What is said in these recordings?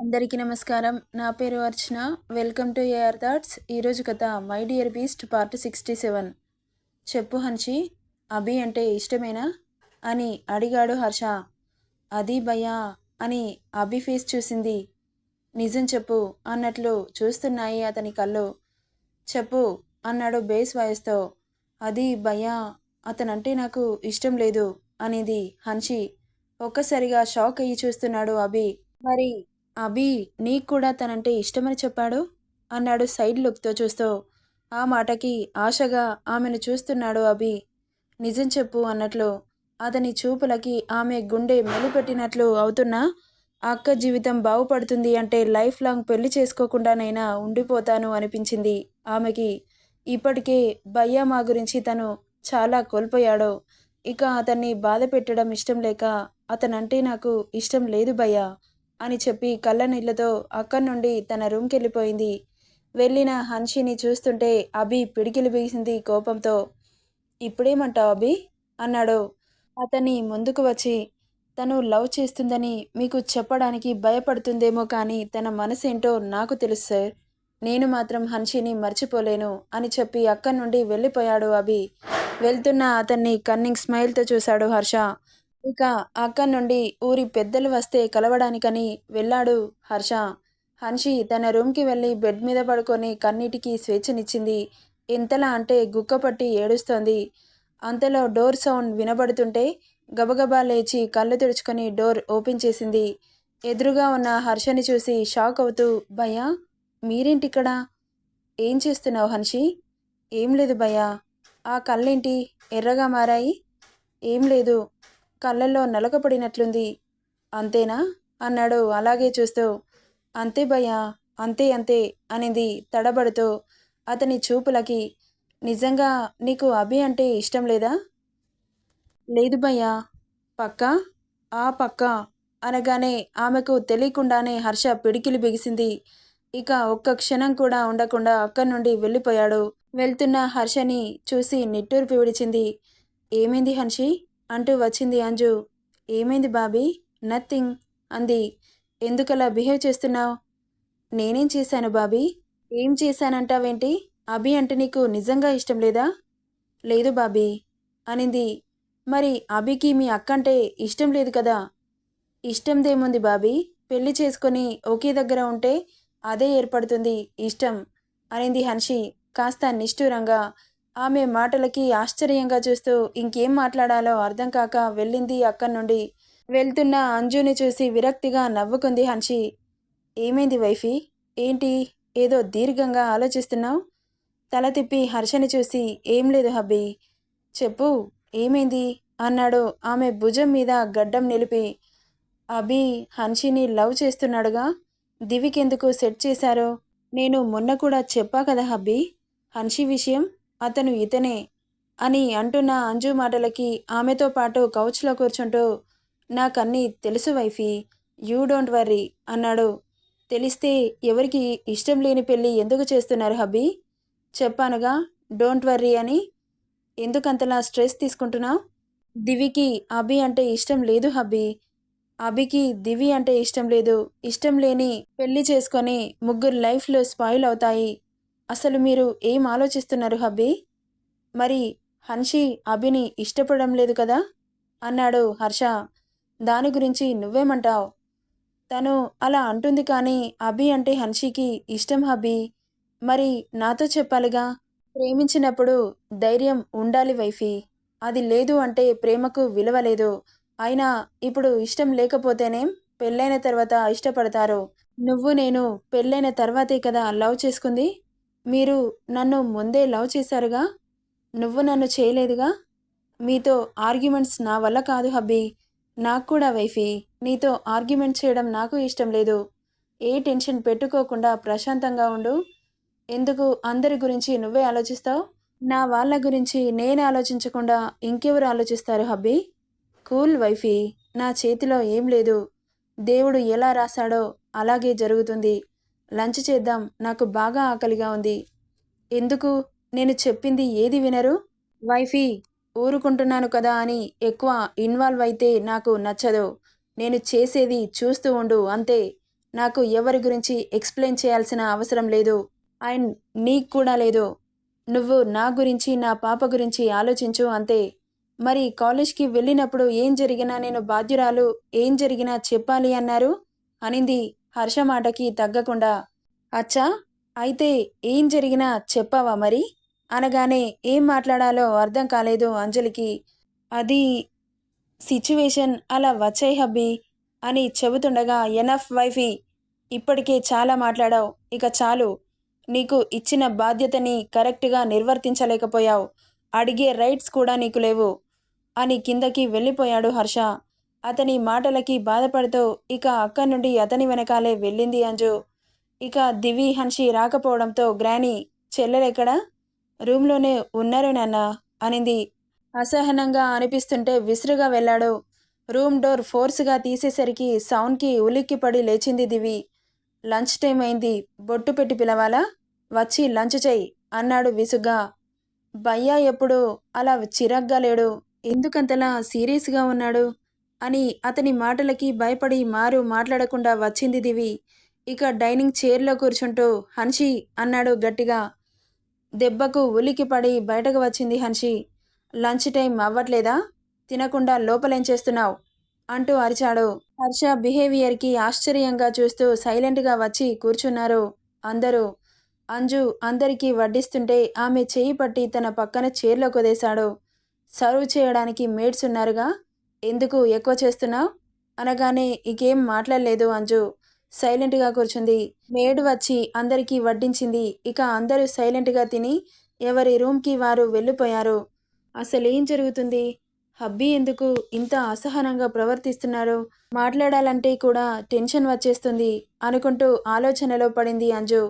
అందరికీ నమస్కారం. నా పేరు Archana. Welcome to AR thoughts. ఈరోజు కథ my dear beast part sixty seven. చెప్పు హన్షి అభి అంటే ఇష్టమేనా? అని అడిగాడు హర్ష. అది భయ్యా అని అభి ఫేస్ చూసింది. నిజం చెప్పు అన్నట్లు చూస్తున్నాయి అతని కళ్ళు. చెప్పు అన్నాడు బేస్ వాయిస్తో. అది భయ్యా అతనంటే నాకు ఇష్టం లేదు అనేది హన్షి ఒక్కసారిగా షాక్ అయ్యి చూస్తున్నాడు అభి. మరి అభి నీకు కూడా తనంటే ఇష్టమని చెప్పాడు? అన్నాడు సైడ్ లుక్తో చూస్తూ. ఆ మాటకి ఆశగా ఆమెను చూస్తున్నాడు అభి. నిజం చెప్పు అన్నట్లు. అతని చూపులకి ఆమె గుండె మెలిపెట్టినట్లు అవుతున్నా అక్క జీవితం బాగుపడుతుంది అంటే లైఫ్ లాంగ్ పెళ్ళి చేసుకోకుండానైనా ఉండిపోతాను అనిపించింది ఆమెకి. ఇప్పటికే భయ్యా మా గురించి తను చాలా కోల్పోయాడు. ఇక అతన్ని బాధ పెట్టడం ఇష్టం లేక అతనంటే నాకు ఇష్టం లేదు భయ్యా. అని చెప్పి కళ్ళ నీళ్ళతో అక్కడి నుండి తన రూమ్కి వెళ్ళిపోయింది. వెళ్ళిన హన్షిని చూస్తుంటే అభి పిడికిలి బిగిసింది కోపంతో. ఇప్పుడేమంటావు అభి? అన్నాడు. అతని ముందుకు వచ్చి తను లవ్ చేస్తుందని మీకు చెప్పడానికి భయపడుతుందేమో కానీ తన మనసేంటో నాకు తెలుసు సార్. నేను మాత్రం హన్షిని మర్చిపోలేను అని చెప్పి అక్కడి నుండి వెళ్ళిపోయాడు అభి. వెళ్తున్న అతన్ని కన్నింగ్ స్మైల్తో చూశాడు హర్ష. ఇక అక్కడి నుండి ఊరి పెద్దలు వస్తే కలవడానికని వెళ్ళాడు హర్ష. హన్షి తన రూమ్కి వెళ్ళి బెడ్ మీద పడుకొని కన్నీటికి స్వేచ్ఛనిచ్చింది. ఎంతలా అంటే గుక్కపట్టి ఏడుస్తోంది. అంతలో డోర్ సౌండ్ వినబడుతుంటే గబగబా లేచి కళ్ళు తుడుచుకొని డోర్ ఓపెన్ చేసింది. ఎదురుగా ఉన్న హర్షని చూసి షాక్ అవుతూ భయ్యా మీరేంటిక్కడ? ఏం చేస్తున్నావు హన్షి? ఏం లేదు భయ్యా. ఆ కళ్ళేంటి? ఎర్రగా మారాయి? ఏం లేదు. కళ్ళల్లో నలకపడినట్లుంది. అంతేనా? అన్నాడు. అలాగే చూస్తూ. అంతే భయ్యా అంతే అంతే అనింది తడబడుతూ అతని చూపులకి. నిజంగా నీకు అభి అంటే ఇష్టం లేదా? లేదు భయ్యా. పక్క? ఆ పక్క అనగానే ఆమెకు తెలియకుండానే హర్ష పిడికిలి బిగిసింది. ఇక ఒక్క క్షణం కూడా ఉండకుండా అక్కడి నుండి వెళ్ళిపోయాడు. వెళ్తున్న హర్షని చూసి నిట్టూర్పి విడిచింది. ఏమైంది హన్షి? అంటూ వచ్చింది అంజు. ఏమైంది బాబీ? నథింగ్. అంది. ఎందుకలా బిహేవ్ చేస్తున్నావు? నేనేం చేశాను బాబీ? ఏం చేశానంటావేంటి? అభి అంటే నీకు నిజంగా ఇష్టం లేదా? లేదు బాబీ అనింది. మరి అభికి మీ అక్కంటే ఇష్టం లేదు కదా? ఇష్టందేముంది బాబీ? పెళ్ళి చేసుకొని ఒకే దగ్గర ఉంటే అదే ఏర్పడుతుంది ఇష్టం అనింది హన్షి. కాస్త నిష్ఠూరంగా. ఆమె మాటలకి ఆశ్చర్యంగా చూస్తూ ఇంకేం మాట్లాడాలో అర్థం కాక వెళ్ళింది అక్కడి నుండి. వెళ్తున్న అంజుని చూసి విరక్తిగా నవ్వుకుంది హన్షి. ఏమైంది వైఫీ? ఏంటి? ఏదో దీర్ఘంగా ఆలోచిస్తున్నావు? తల తిప్పి హర్షని చూసి ఏం లేదు హబ్బీ. చెప్పు ఏమైంది? అన్నాడు ఆమె భుజం మీద గడ్డం నిలిపి. అభి హన్షిని లవ్ చేస్తున్నాడుగా? దివికెందుకు సెట్ చేశారో? నేను మొన్న కూడా చెప్పా కదా హబ్బీ. హన్షి విషయం? అతను ఇతనే అని అంటున్న అంజు మాటలకి ఆమెతో పాటు కౌచ్లో కూర్చుంటూ నాకన్నీ తెలుసు వైఫీ యూ డోంట్ వర్రీ అన్నాడు. తెలిస్తే ఎవరికి ఇష్టం లేని పెళ్ళి ఎందుకు చేస్తున్నారు హబ్బీ? చెప్పానుగా డోంట్ వర్రీ అని. ఎందుకంతలా స్ట్రెస్ తీసుకుంటున్నావు? దివికి అభి అంటే ఇష్టం లేదు హబ్బీ. అభికి దివి అంటే ఇష్టం లేదు. ఇష్టం లేని పెళ్ళి చేసుకొని ముగ్గురు లైఫ్లో స్పాయిల్ అవుతాయి. అసలు మీరు ఏం ఆలోచిస్తున్నారు హబ్బీ? మరి హన్షి అభిని ఇష్టపడడం లేదు కదా? అన్నాడు హర్ష. దాని గురించి నువ్వేమంటావు? తను అలా అంటుంది కానీ అభి అంటే హన్షికి ఇష్టం హబ్బీ. మరి నాతో చెప్పాలిగా? ప్రేమించినప్పుడు ధైర్యం ఉండాలి వైఫీ. అది లేదు అంటే ప్రేమకు విలువ లేదు. అయినా ఇప్పుడు ఇష్టం లేకపోతేనేం పెళ్ళైన తర్వాత ఇష్టపడతారు. నువ్వు నేను పెళ్ళైన తర్వాతే కదా లవ్ చేసుకుంది? మీరు నన్ను ముందే లవ్ చేశారుగా? నువ్వు నన్ను చేయలేదుగా? మీతో ఆర్గ్యుమెంట్స్ నా వల్ల కాదు హబ్బీ. నాకు కూడా వైఫీ. నీతో ఆర్గ్యుమెంట్ చేయడం నాకు ఇష్టం లేదు. ఏ టెన్షన్ పెట్టుకోకుండా ప్రశాంతంగా ఉండు. ఎందుకు అందరి గురించి నువ్వే ఆలోచిస్తావు? నా వాళ్ళ గురించి నేను ఆలోచించకుండా ఇంకెవరు ఆలోచిస్తారు హబ్బీ? Cool wifey. నా చేతిలో ఏం లేదు. దేవుడు ఎలా రాశాడో అలాగే జరుగుతుంది. లంచ్ చేద్దాం. నాకు బాగా ఆకలిగా ఉంది. ఎందుకు? నేను చెప్పింది ఏది వినరు? వైఫీ ఊరుకుంటున్నాను కదా అని ఎక్కువ ఇన్వాల్వ్ అయితే నాకు నచ్చదు. నేను చేసేది చూస్తూ ఉండు అంతే. నాకు ఎవరి గురించి ఎక్స్ప్లెయిన్ చేయాల్సిన అవసరం లేదు. అండ్ నీకు కూడా లేదు. నువ్వు నా గురించి నా పాప గురించి ఆలోచించు అంతే. మరి కాలేజ్కి వెళ్ళినప్పుడు ఏం జరిగినా నేను బాధ్యురాలు ఏం జరిగినా చెప్పాలి అన్నారు? అనింది. హర్ష మాటకి తగ్గకుండా అచ్చా అయితే ఏం జరిగినా చెప్పావా మరి? అనగానే ఏం మాట్లాడాలో అర్థం కాలేదు అంజలికి. అది సిచ్యువేషన్ అలా వచ్చాయి హబ్బీ అని చెబుతుండగా ఎనఫ్ వైఫీ ఇప్పటికే చాలా మాట్లాడావు. ఇక చాలు. నీకు ఇచ్చిన బాధ్యతని కరెక్ట్గా నిర్వర్తించలేకపోయావు. అడిగే రైట్స్ కూడా నీకు లేవు అని కిందకి వెళ్ళిపోయాడు హర్ష. అతని మాటలకి బాధపడుతూ ఇక అక్కడి నుండి అతని వెనకాలే వెళ్ళింది అంజు. ఇక దివి హన్షి రాకపోవడంతో గ్రాని చెల్లెలెక్కడా? రూమ్లోనే ఉన్నారు నాన్న అనింది. అసహనంగా అనిపిస్తుంటే విసురుగా వెళ్ళాడు. రూమ్ డోర్ ఫోర్స్గా తీసేసరికి సౌండ్కి ఉలిక్కిపడి లేచింది దివి. లంచ్ టైం అయింది. బొట్టు పెట్టి పిలవాలా? వచ్చి లంచ్ చెయ్యి అన్నాడు విసుగ్గా. భయ్యా ఎప్పుడు? అలా చిరగ్గా లేడు. ఎందుకంతలా సీరియస్గా ఉన్నాడు? అని అతని మాటలకి భయపడి మారు మాట్లాడకుండా వచ్చింది దివి. ఇక డైనింగ్ చైర్లో కూర్చుంటూ హన్షి అన్నాడు గట్టిగా. దెబ్బకు ఉలికి పడి బయటకు వచ్చింది హన్షి. Lunch time అవ్వట్లేదా? తినకుండా లోపలేం చేస్తున్నావు? అంటూ అరిచాడు. హర్ష బిహేవియర్కి ఆశ్చర్యంగా చూస్తూ సైలెంట్గా వచ్చి కూర్చున్నారు అందరూ. అంజు అందరికీ వడ్డిస్తుంటే ఆమె చేయి పట్టి తన పక్కన చీరలో కొదేశాడు. సర్వ్ చేయడానికి మేడ్స్ ఉన్నారుగా? ఎందుకు ఎక్కువ చేస్తున్నావు? అనగానే ఇకేం మాట్లాడలేదు అంజు. సైలెంట్గా కూర్చుంది. మేడ్ వచ్చి అందరికీ వడ్డించింది. ఇక అందరూ సైలెంట్గా తిని ఎవరి రూమ్కి వారు వెళ్ళిపోయారు. అసలేం జరుగుతుంది? హబ్బీ ఎందుకు ఇంత అసహనంగా ప్రవర్తిస్తున్నారు? మాట్లాడాలంటే కూడా టెన్షన్ వచ్చేస్తుంది అనుకుంటూ ఆలోచనలో పడింది అంజు.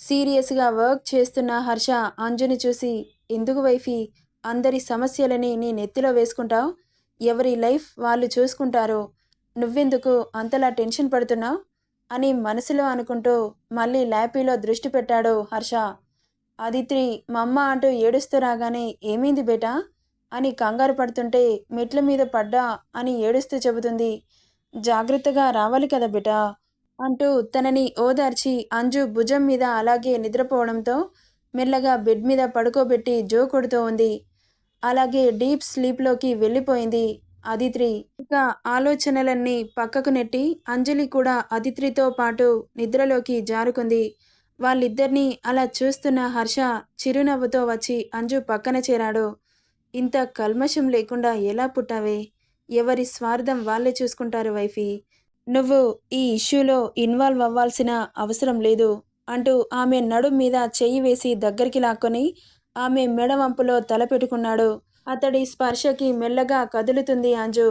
సీరియస్గా వర్క్ చేస్తున్న హర్ష అంజుని చూసి ఎందుకు వైఫీ? అందరి సమస్యలని నీ నెత్తిలో వేసుకుంటావు? ఎవరి లైఫ్ వాళ్ళు చూసుకుంటారు నువ్వెందుకు అంతలా టెన్షన్ పడుతున్నావు? అని మనసులో అనుకుంటూ మళ్ళీ ల్యాపీలో దృష్టి పెట్టాడు హర్ష. అదిత్రి అమ్మ అంటూ ఏడుస్తూ రాగానే ఏమైంది బేటా అని కంగారు పడుతుంటే మెట్ల మీద పడ్డా అని ఏడుస్తూ చెబుతుంది. జాగ్రత్తగా రావాలి కదా బేటా అంటూ తనని ఓదార్చి అంజు భుజం మీద అలాగే నిద్రపోవడంతో మెల్లగా బెడ్ మీద పడుకోబెట్టి జో కొడుతూ ఉంది. అలాగే డీప్ స్లీప్లోకి వెళ్ళిపోయింది అదిత్రి. ఇక ఆలోచనలన్నీ పక్కకు నెట్టి అంజలి కూడా అదిత్రితో పాటు నిద్రలోకి జారుకుంది. వాళ్ళిద్దరినీ అలా చూస్తున్న హర్ష చిరునవ్వుతో వచ్చి అంజు పక్కన చేరాడు. ఇంత కల్మషం లేకుండా ఎలా పుట్టావే? ఎవరి స్వార్థం వాళ్ళే చూసుకుంటారు వైఫీ. నువ్వు ఈ ఇష్యూలో ఇన్వాల్వ్ అవ్వాల్సిన అవసరం లేదు అంటూ ఆమె నడుం మీద చెయ్యి వేసి దగ్గరికి లాక్కొని ఆమె మెడవంపులో తల పెట్టుకున్నాడు. అతడి స్పర్శకి మెల్లగా కదులుతుంది అంజు.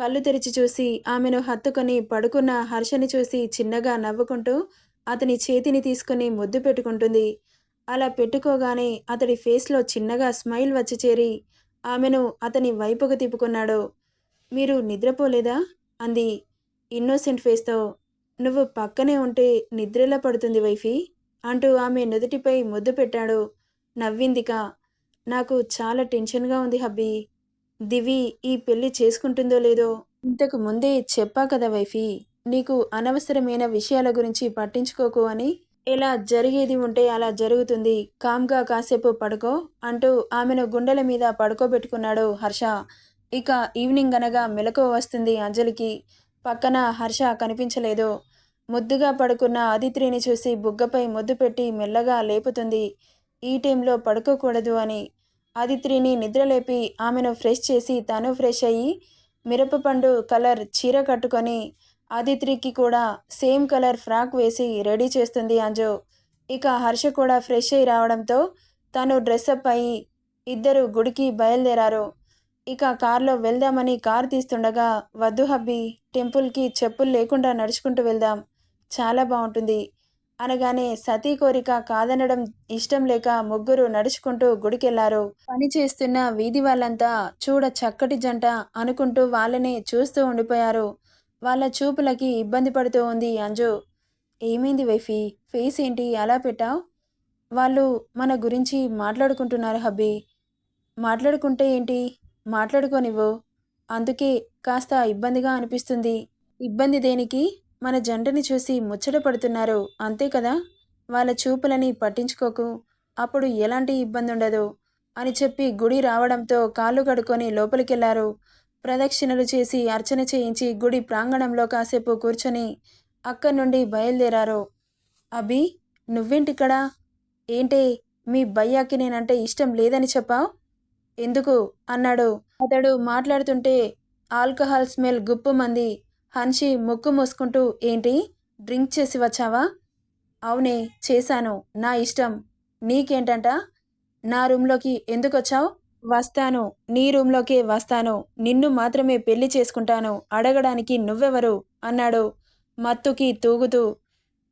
కళ్ళు తెరిచి చూసి ఆమెను హత్తుకొని పడుకున్న హర్షని చూసి చిన్నగా నవ్వుకుంటూ అతని చేతిని తీసుకుని ముద్దు పెట్టుకుంటుంది. అలా పెట్టుకోగానే అతడి ఫేస్లో చిన్నగా స్మైల్ వచ్చి చేరి ఆమెను అతని వైపుకు తిప్పుకున్నాడు. మీరు నిద్రపోలేదా? అంది. ఇన్నోసెంట్ ఫేస్తో. నువ్వు పక్కనే ఉంటే నిద్రలా పడుతుంది వైఫీ అంటూ ఆమె నుదుటిపై ముద్దు పెట్టాడు. నవ్విందిగా నాకు చాలా టెన్షన్గా ఉంది హబ్బీ. దివి ఈ పెళ్ళి చేసుకుంటుందో లేదో ఇంతకు ముందే చెప్పా కదా వైఫీ. నీకు అనవసరమైన విషయాల గురించి పట్టించుకోకు అని. ఎలా జరిగేది ఉంటే అలా జరుగుతుంది. కామ్గా కాసేపు పడుకో అంటూ ఆమెను గుండెల మీద పడుకోబెట్టుకున్నాడు హర్ష. ఇక ఈవినింగ్ అనగా మెలకువ వస్తుంది అంజలికి. పక్కన హర్ష కనిపించలేదు. ముద్దుగా పడుకున్న అదిత్రిని చూసి బుగ్గపై ముద్దు పెట్టి మెల్లగా లేపుతుంది. ఈ టైంలో పడుకోకూడదు అని ఆదిత్రిని నిద్రలేపి ఆమెను ఫ్రెష్ చేసి తను ఫ్రెష్ అయ్యి మిరపపండు కలర్ చీర కట్టుకొని ఆదిత్రికి కూడా సేమ్ కలర్ ఫ్రాక్ వేసి రెడీ చేస్తుంది అంజు. ఇక హర్ష కూడా ఫ్రెష్ అయి రావడంతో తను డ్రెస్అప్ అయ్యి ఇద్దరు గుడికి బయలుదేరారు. ఇక కారులో వెళ్దామని కార్ తీస్తుండగా వద్దు హబ్బి టెంపుల్కి చెప్పులు లేకుండా నడుచుకుంటూ వెళ్దాం. చాలా బాగుంటుంది అనగానే సతీ కోరిక కాదనడం ఇష్టం లేక ముగ్గురు నడుచుకుంటూ గుడికెళ్ళారు. పని చేస్తున్న వీధి వాళ్ళంతా చూడ చక్కటి జంట అనుకుంటూ వాళ్ళనే చూస్తూ ఉండిపోయారు. వాళ్ళ చూపులకి ఇబ్బంది పడుతూ ఉంది అంజు. ఏమైంది వైఫీ? ఫేస్ ఏంటి? అలా పెట్టావు? వాళ్ళు మన గురించి మాట్లాడుకుంటున్నారు హబ్బీ. మాట్లాడుకుంటే ఏంటి? మాట్లాడుకోనివ్వు. అందుకే కాస్త ఇబ్బందిగా అనిపిస్తుంది. ఇబ్బంది దేనికి? మన జంటని చూసి ముచ్చట పడుతున్నారు. అంతే కదా? వాళ్ళ చూపులని పట్టించుకోకు. అప్పుడు ఎలాంటి ఇబ్బంది ఉండదు అని చెప్పి గుడి రావడంతో కాళ్ళు కడుక్కొని లోపలికెళ్ళారు. ప్రదక్షిణలు చేసి అర్చన చేయించి గుడి ప్రాంగణంలో కాసేపు కూర్చొని అక్కడి నుండి బయలుదేరారు. అభి నువ్వేంటిక్కడ? ఏంటి మీ భయ్యాకి నేనంటే ఇష్టం లేదని చెప్పావు? ఎందుకు? అన్నాడు. అతడు మాట్లాడుతుంటే ఆల్కహాల్ స్మెల్ గుప్పుమంది హన్షి ముక్కు మూసుకుంటూ ఏంటి? డ్రింక్ చేసి వచ్చావా? అవునే చేశాను. నా ఇష్టం. నీకేంటంట? నా రూమ్లోకి ఎందుకు వచ్చావు వస్తాను. నీ రూమ్లోకే వస్తాను. నిన్ను మాత్రమే పెళ్ళి చేసుకుంటాను. అడగడానికి నువ్వెవరు? అన్నాడు మత్తుకి తూగుతూ.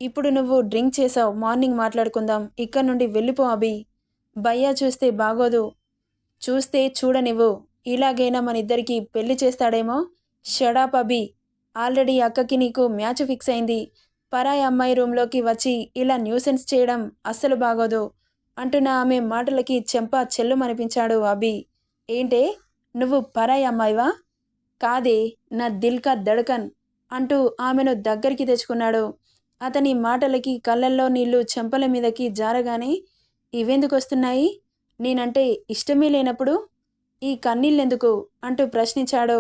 ఇప్పుడు నువ్వు డ్రింక్ చేసావు మార్నింగ్ మాట్లాడుకుందాం. ఇక్కడ నుండి వెళ్ళిపో అభి. భయ్యా చూస్తే బాగోదు. చూస్తే చూడనివ్వు. ఇలాగైనా మనిద్దరికీ పెళ్ళి చేస్తాడేమో? షడాప్ అభి. ఆల్రెడీ అక్కకి నీకు మ్యాచ్ ఫిక్స్ అయింది. పరాయి అమ్మాయి రూమ్లోకి వచ్చి ఇలా న్యూసెన్స్ చేయడం అస్సలు బాగోదు అంటున్న ఆమె మాటలకి చెంప చెల్లుమనిపించాడు అభి. ఏంటే? నువ్వు పరాయి అమ్మాయివా? కాదే నా దిల్కా దడకన్ అంటూ ఆమెను దగ్గరికి తెచ్చుకున్నాడు. అతని మాటలకి కళ్ళల్లో నీళ్ళు చెంపల మీదకి జారగానే ఇవెందుకు వస్తున్నాయి? నేనంటే ఇష్టమే లేనప్పుడు? ఈ కన్నీళ్ళెందుకు? అంటూ ప్రశ్నించాడు.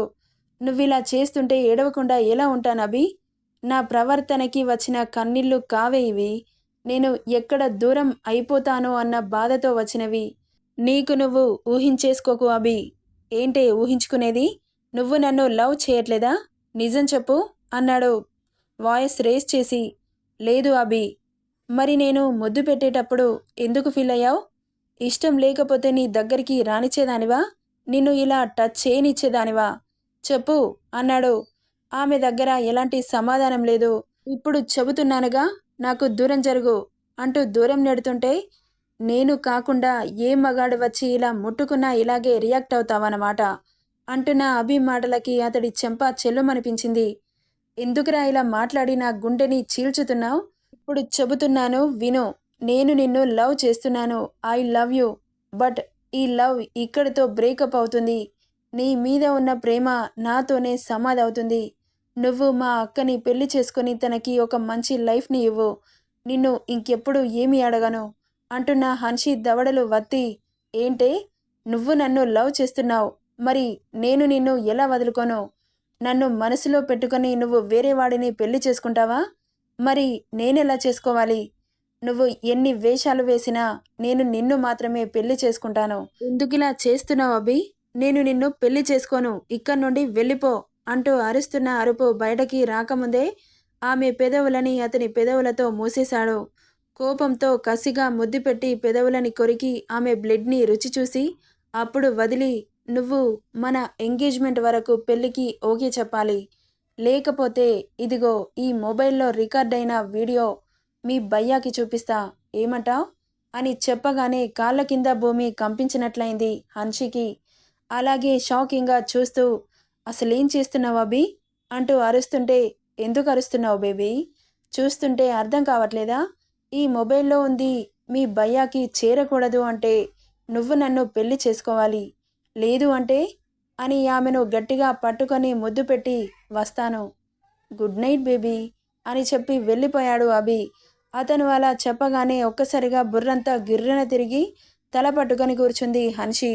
నువ్విలా చేస్తుంటే ఏడవకుండా ఎలా ఉంటాను అభి? నా ప్రవర్తనకి వచ్చిన కన్నీళ్ళు కావే ఇవి. నేను ఎక్కడ దూరం అయిపోతానో అన్న బాధతో వచ్చినవి. నీకు నువ్వు ఊహించేసుకోకు అభి. ఏంటే ఊహించుకునేది? నువ్వు నన్ను లవ్ చేయట్లేదా? నిజం చెప్పు అన్నాడు. వాయిస్ రేస్ చేసి లేదు అభి. మరి నేను ముద్దు పెట్టేటప్పుడు ఎందుకు ఫీల్ అయ్యావు? ఇష్టం లేకపోతే నీ దగ్గరికి రానిచ్చేదానివా? నిన్ను ఇలా టచ్ చేయనిచ్చేదానివా? చెప్పు అన్నాడు. ఆమె దగ్గర ఎలాంటి సమాధానం లేదు. ఇప్పుడు చెబుతున్నానుగా నాకు దూరం జరుగు అంటూ దూరం నెడుతుంటే నేను కాకుండా ఏ మగాడు వచ్చి ఇలా ముట్టుకున్నా ఇలాగే రియాక్ట్ అవుతావన్నమాట అంటున్న అభి మాటలకి అతడి చెంప చెల్లుమనిపించింది. ఎందుకురా ఇలా మాట్లాడి నా గుండెని చీల్చుతున్నావు? ఇప్పుడు చెబుతున్నాను విను నేను నిన్ను లవ్ చేస్తున్నాను. ఐ లవ్ యూ బట్ ఈ లవ్ ఇక్కడితో బ్రేకప్ అవుతుంది. నీ మీద ఉన్న ప్రేమ నాతోనే సమాధవుతుంది. నువ్వు మా అక్కని పెళ్ళి చేసుకొని తనకి ఒక మంచి లైఫ్ని ఇవ్వు. నిన్ను ఇంకెప్పుడు ఏమీ అడగను. అంటున్న హన్షి దవడలు వత్తి. ఏంటే? నువ్వు నన్ను లవ్ చేస్తున్నావు. మరి నేను నిన్ను ఎలా వదులుకోను? నన్ను మనసులో పెట్టుకొని నువ్వు వేరే వాడిని పెళ్ళి చేసుకుంటావా? మరి నేనెలా చేసుకోవాలి? నువ్వు ఎన్ని వేషాలు వేసినా నేను నిన్ను మాత్రమే పెళ్ళి చేసుకుంటాను. ఎందుకు ఇలా చేస్తున్నావు అభి? నేను నిన్ను పెళ్ళి చేసుకోను. ఇక్కడి నుండి వెళ్ళిపో అంటూ అరుస్తున్న అరుపు బయటకి రాకముందే ఆమె పెదవులని అతని పెదవులతో మూసేశాడు. కోపంతో కసిగా ముద్దు పెట్టి పెదవులని కొరికి ఆమె బ్లడ్ని రుచి చూసి అప్పుడు వదిలి నువ్వు మన ఎంగేజ్మెంట్ వరకు పెళ్ళికి ఓకే చెప్పాలి. లేకపోతే ఇదిగో ఈ మొబైల్లో రికార్డ్ అయిన వీడియో మీ భయ్యాకి చూపిస్తా. ఏమంటావ్? అని చెప్పగానే కాళ్ళ కింద భూమి కంపించినట్లయింది హన్షికి. అలాగే షాకింగ్గా చూస్తూ అసలేం చేస్తున్నావు అభి? అంటూ అరుస్తుంటే ఎందుకు అరుస్తున్నావు బేబీ? చూస్తుంటే అర్థం కావట్లేదా? ఈ మొబైల్లో ఉంది మీ భయ్యాకి చేరకూడదు అంటే నువ్వు నన్ను పెళ్ళి చేసుకోవాలి. లేదు అంటే? అని ఆమెను గట్టిగా పట్టుకొని ముద్దు పెట్టి వస్తాను. గుడ్ నైట్ బేబీ అని చెప్పి వెళ్ళిపోయాడు అభి. అతను అలా చెప్పగానే ఒక్కసారిగా బుర్రంతా గిర్రన తిరిగి తల పట్టుకొని కూర్చుంది హన్షి.